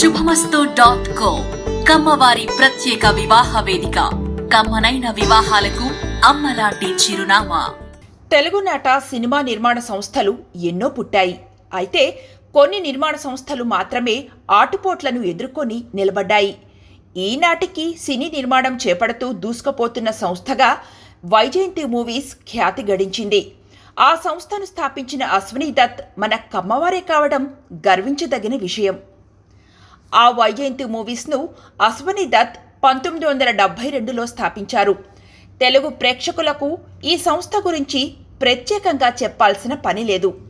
శుభమస్తు dot co కమ్మవారి ప్రత్యేక వివాహ వేదిక. కమ్మనైన వివాహాలకు అమ్మలాంటి చిరునామా. తెలుగునాట సినిమా నిర్మాణ సంస్థలు ఎన్నో పుట్టాయి. అయితే కొన్ని నిర్మాణ సంస్థలు మాత్రమే ఆటుపోట్లను ఎదుర్కొని నిలబడ్డాయి. ఈనాటికి సినీ నిర్మాణం చేపడుతూ దూసుకుపోతున్న సంస్థగా వైజయంతి మూవీస్ ఖ్యాతి గడించింది. ఆ సంస్థను స్థాపించిన అశ్విని దత్ మన కమ్మవారే కావడం గర్వించదగిన విషయం. ఆ వైజయంతి మూవీస్ను అశ్వని దత్ పంతొమ్మిది వందల డెబ్బై రెండులో స్థాపించారు. తెలుగు ప్రేక్షకులకు ఈ సంస్థ గురించి ప్రత్యేకంగా చెప్పాల్సిన పని లేదు.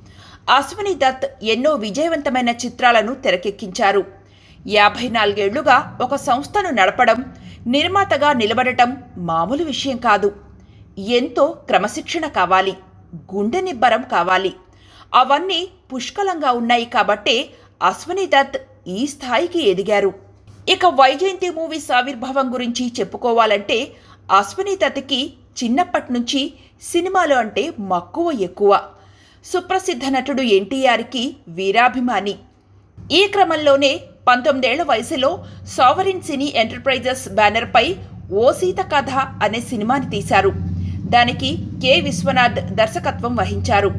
అశ్వని దత్ ఎన్నో విజయవంతమైన చిత్రాలను తెరకెక్కించారు. యాభై నాలుగేళ్ళుగా ఒక సంస్థను నడపడం నిర్మాతగా నిలబడటం మామూలు విషయం కాదు. ఎంతో క్రమశిక్షణ కావాలి గుండె నిబ్బరం కావాలి. అవన్నీ పుష్కలంగా ఉన్నాయి కాబట్టే అశ్వని దత్ ఈ స్థాయికి ఎదిగారు. ఇక వైజయంతి మూవీస్ ఆవిర్భావం గురించి చెప్పుకోవాలంటే అశ్వని చిన్నప్పటి నుంచి సినిమాలు అంటే మక్కువ ఎక్కువ. సుప్రసిద్ధ నటుడు ఎన్టీఆర్కి వీరాభిమాని. ఈ క్రమంలోనే పంతొమ్మిదేళ్ళ వయసులో సావరిన్ సినీ ఎంటర్ప్రైజెస్ బ్యానర్పై ఓ సీత కథ అనే సినిమాని తీశారు. దానికి కె విశ్వనాథ్ దర్శకత్వం వహించారు.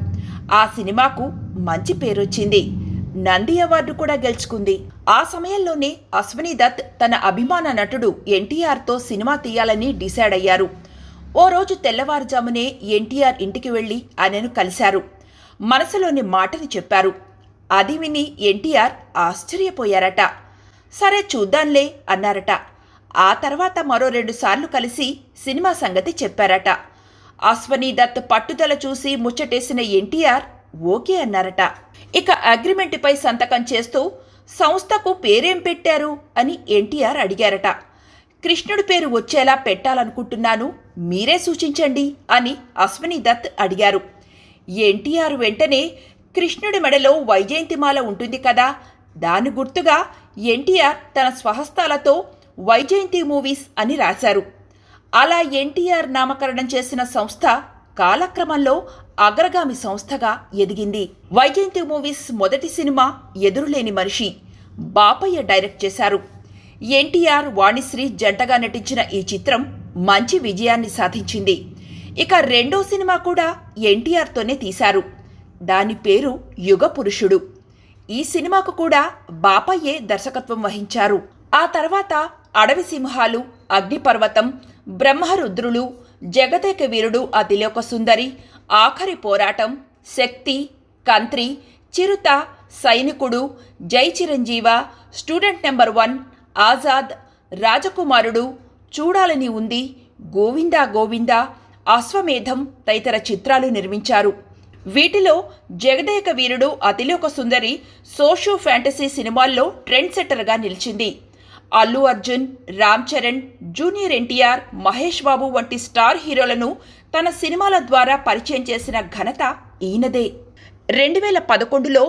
ఆ సినిమాకు మంచి పేరొచ్చింది. నంది అవార్డు కూడా గెలుచుకుంది. ఆ సమయంలోనే అశ్విని దత్ తన అభిమాన నటుడు ఎన్టీఆర్తో సినిమా తీయాలని డిసైడ్ అయ్యారు. ఓ రోజు తెల్లవారుజామునే ఎన్టీఆర్ ఇంటికి వెళ్ళి ఆయనను కలిశారు. మనసులోని మాటని చెప్పారు. అది విని ఎన్టీఆర్ ఆశ్చర్యపోయారట. సరే చూద్దాంలే అన్నారట. ఆ తర్వాత మరో రెండు సార్లు కలిసి సినిమా సంగతి చెప్పారట. అశ్వనీ దత్ పట్టుదల చూసి ముచ్చటేసిన ఎన్టీఆర్ ఓకే అన్నారట. ఇక అగ్రిమెంట్పై సంతకం చేస్తూ సంస్థకు పేరేం పెట్టారు అని ఎన్టీఆర్ అడిగారట. కృష్ణుడి పేరు వచ్చేలా పెట్టాలనుకుంటున్నాను మీరే సూచించండి అని అశ్విని దత్ అడిగారు. ఎన్టీఆర్ వెంటనే కృష్ణుడి మెడలో వైజయంతిమాల ఉంటుంది కదా దాని గుర్తుగా ఎన్టీఆర్ తన స్వహస్తాలతో వైజయంతి మూవీస్ అని రాశారు. అలా ఎన్టీఆర్ నామకరణం చేసిన సంస్థ కాలక్రమంలో అగ్రగామి సంస్థగా ఎదిగింది. వైజయంతి మూవీస్ మొదటి సినిమా ఎదురులేని మనిషి బాపయ్య డైరెక్ట్ చేశారు. ఎన్టీఆర్ వాణిశ్రీ జంటగా నటించిన ఈ చిత్రం మంచి విజయాన్ని సాధించింది. ఇక రెండో సినిమా కూడా ఎన్టీఆర్తోనే తీశారు. దాని పేరు యుగ పురుషుడు. ఈ సినిమాకు కూడా బాపయ్యే దర్శకత్వం వహించారు. ఆ తర్వాత అడవి సింహాలు అగ్నిపర్వతం బ్రహ్మరుద్రులు జగదేక వీరుడు అతిలోక సుందరి ఆఖరి పోరాటం శక్తి కంత్రి చిరుత సైనికుడు జై Chiranjeeva student number one Azad రాజకుమారుడు చూడాలని ఉంది గోవిందా గోవిందా అశ్వమేధం తదితర చిత్రాలు నిర్మించారు. వీటిలో జగదేక వీరుడు అతిలోక సుందరి సోషో ఫ్యాంటసీ సినిమాల్లో ట్రెండ్ సెట్టర్గా నిలిచింది. అల్లు అర్జున్ రామ్ చరణ్ జూనియర్ ఎన్టీఆర్ మహేష్ బాబు వంటి స్టార్ హీరోలను తన సినిమాల ద్వారా పరిచయం చేసిన ఘనత ఈయనదే. రెండు వేల పదకొండులో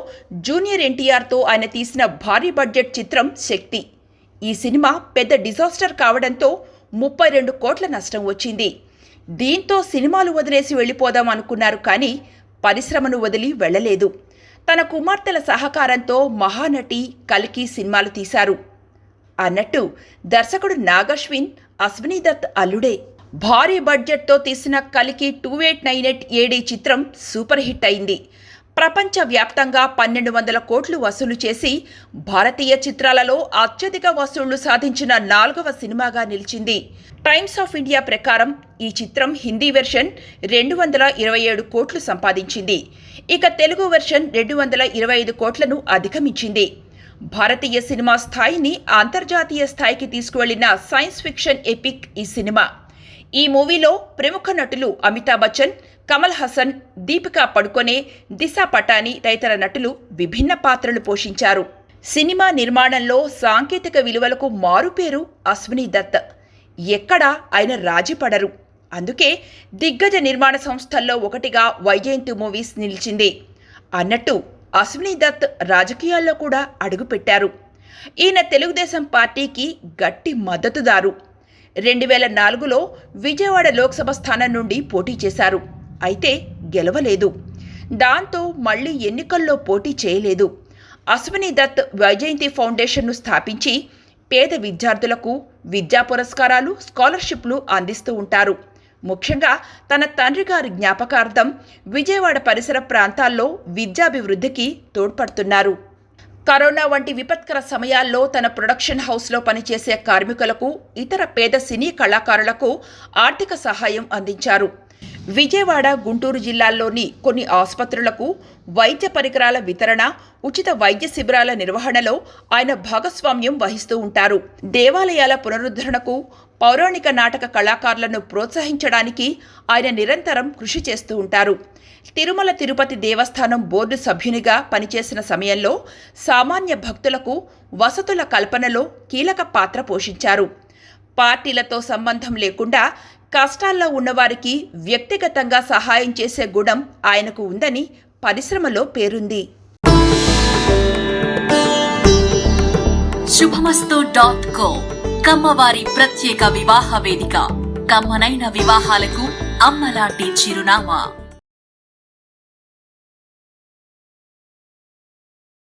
జూనియర్ ఎన్టీఆర్తో ఆయన తీసిన భారీ బడ్జెట్ చిత్రం శక్తి. ఈ సినిమా పెద్ద డిజాస్టర్ కావడంతో ముప్పై రెండు కోట్ల నష్టం వచ్చింది. దీంతో సినిమాలు వదిలేసి వెళ్ళిపోదాం అనుకున్నారు కానీ పరిశ్రమను వదిలి వెళ్ళలేదు. తన కుమార్తెల సహకారంతో మహానటి కలికి సినిమాలు తీశారు. అన్నట్టు దర్శకుడు నాగశ్విన్ అశ్విని దత్ అల్లుడే భారీ బడ్జెట్తో తీసిన కలికి two eight nine eight AD చిత్రం సూపర్ హిట్ అయింది. ప్రపంచవ్యాప్తంగా పన్నెండు వందల కోట్లు వసూలు చేసి భారతీయ చిత్రాలలో అత్యధిక వసూళ్ళు సాధించిన నాలుగవ సినిమాగా నిలిచింది. టైమ్స్ ఆఫ్ ఇండియా ప్రకారం ఈ చిత్రం హిందీ వెర్షన్ రెండు వందల ఇరవై ఏడు కోట్లు సంపాదించింది. ఇక తెలుగు వెర్షన్ రెండు వందల ఇరవై ఐదు కోట్లను అధిగమించింది. భారతీయ సినిమా స్థాయిని అంతర్జాతీయ స్థాయికి తీసుకువెళ్ళిన సైన్స్ ఫిక్షన్ ఎపిక్ ఈ సినిమా. ఈ మూవీలో ప్రముఖ నటులు అమితాబ్ బచ్చన్ కమల్ హసన్ దీపికా పడుకొనే దిశా పటాని తదితర నటులు విభిన్న పాత్రలు పోషించారు. సినిమా నిర్మాణంలో సాంకేతిక విలువలకు మారుపేరు అశ్విని దత్. ఎక్కడా ఆయన రాజీపడరు అందుకే దిగ్గజ నిర్మాణ సంస్థల్లో ఒకటిగా వైజయంతి మూవీస్ నిలిచింది. అన్నట్టు అశ్విని దత్ రాజకీయాల్లో కూడా అడుగుపెట్టారు. ఈయన తెలుగుదేశం పార్టీకి గట్టి మద్దతుదారు. రెండు వేల నాలుగులో విజయవాడ లోక్సభ స్థానం నుండి పోటీ చేశారు. అయితే గెలవలేదు. దాంతో మళ్ళీ ఎన్నికల్లో పోటీ చేయలేదు. అశ్విని దత్ వైజయంతి ఫౌండేషన్ను స్థాపించి పేద విద్యార్థులకు విద్యా పురస్కారాలు స్కాలర్షిప్లు అందిస్తూ ఉంటారు. ముఖ్యంగా తన తండ్రి గారి జ్ఞాపకార్థం విజయవాడ పరిసర ప్రాంతాల్లో విద్యాభివృద్ధికి తోడ్పడుతున్నారు. కరోనా వంటి విపత్కర సమయాల్లో తన ప్రొడక్షన్ హౌస్లో పనిచేసే కార్మికులకు ఇతర పేద సినీ కళాకారులకు ఆర్థిక సహాయం అందించారు. విజయవాడ గుంటూరు జిల్లాల్లోని కొన్ని ఆసుపత్రులకు వైద్య పరికరాల వితరణ ఉచిత వైద్య శిబిరాల నిర్వహణలో ఆయన భాగస్వామ్యం వహిస్తూ ఉంటారు. దేవాలయాల పునరుద్ధరణకు పౌరాణిక నాటక కళాకారులను ప్రోత్సహించడానికి ఆయన నిరంతరం కృషి చేస్తూ ఉంటారు. తిరుమల తిరుపతి దేవస్థానం బోర్డు సభ్యునిగా పనిచేసిన సమయంలో సామాన్య భక్తులకు వసతుల కల్పనలో కీలక పాత్ర పోషించారు. పార్టీలతో సంబంధం లేకుండా కష్టాల్లో ఉన్నవారికి వ్యక్తిగతంగా సహాయం చేసే గుణం ఆయనకు ఉందని పరిశ్రమలో పేరుంది. శుభమస్తు డాట్ కో కమ్మవారి ప్రత్యేక వివాహ వేదిక. కమ్మనైన వివాహాలకు అమ్మలాంటి చిరునామా.